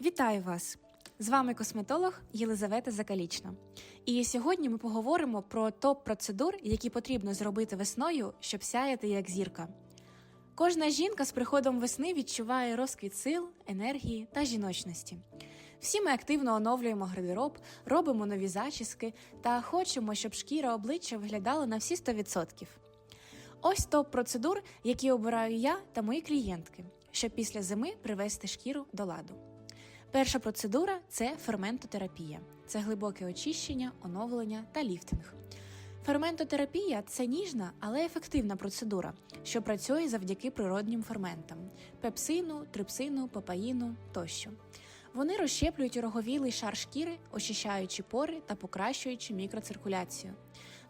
Вітаю вас! З вами косметолог Єлизавета Закалічна. І сьогодні ми поговоримо про топ процедур, які потрібно зробити весною, щоб сяяти як зірка. Кожна жінка з приходом весни відчуває розквіт сил, енергії та жіночності. Всі ми активно оновлюємо гардероб, робимо нові зачіски та хочемо, щоб шкіра обличчя виглядала на всі 100%. Ось топ процедур, які обираю я та мої клієнтки, щоб після зими привести шкіру до ладу. Перша процедура це ферментотерапія. Це глибоке очищення, оновлення та ліфтинг. Ферментотерапія це ніжна, але ефективна процедура, що працює завдяки природнім ферментам пепсину, трипсину, папаїну тощо. Вони розщеплюють роговілий шар шкіри, очищаючи пори та покращуючи мікроциркуляцію.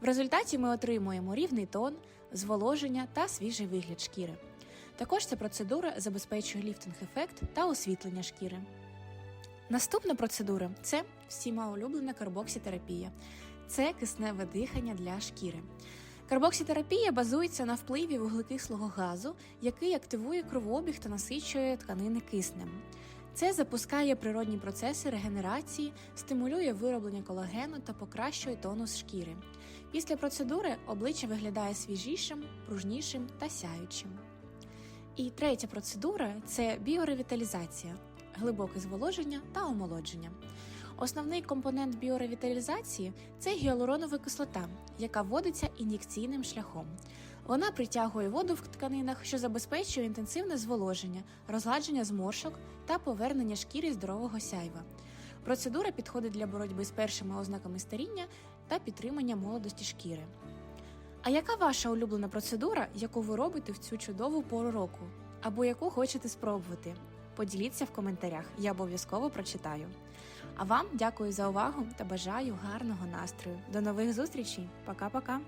В результаті ми отримуємо рівний тон, зволоження та свіжий вигляд шкіри. Також ця процедура забезпечує ліфтинг-ефект та освітлення шкіри. Наступна процедура це всіма улюблена карбоксітерапія. Це кисневе дихання для шкіри. Карбоксітерапія базується на впливі вуглекислого газу, який активує кровообіг та насичує тканини киснем. Це запускає природні процеси регенерації, стимулює вироблення колагену та покращує тонус шкіри. Після процедури обличчя виглядає свіжішим, пружнішим та сяючим. І третя процедура це біоревіталізація, глибоке зволоження та омолодження. Основний компонент біоревіталізації це гіалуронова кислота, яка вводиться ін'єкційним шляхом. Вона притягує воду в тканинах, що забезпечує інтенсивне зволоження, розгладження зморшок та повернення шкіри здорового сяйва. Процедура підходить для боротьби з першими ознаками старіння та підтримання молодості шкіри. А яка ваша улюблена процедура, яку ви робите в цю чудову пору року, або яку хочете спробувати? Поділіться в коментарях, я обов'язково прочитаю. А вам дякую за увагу та бажаю гарного настрою. До нових зустрічей. Пока-пока!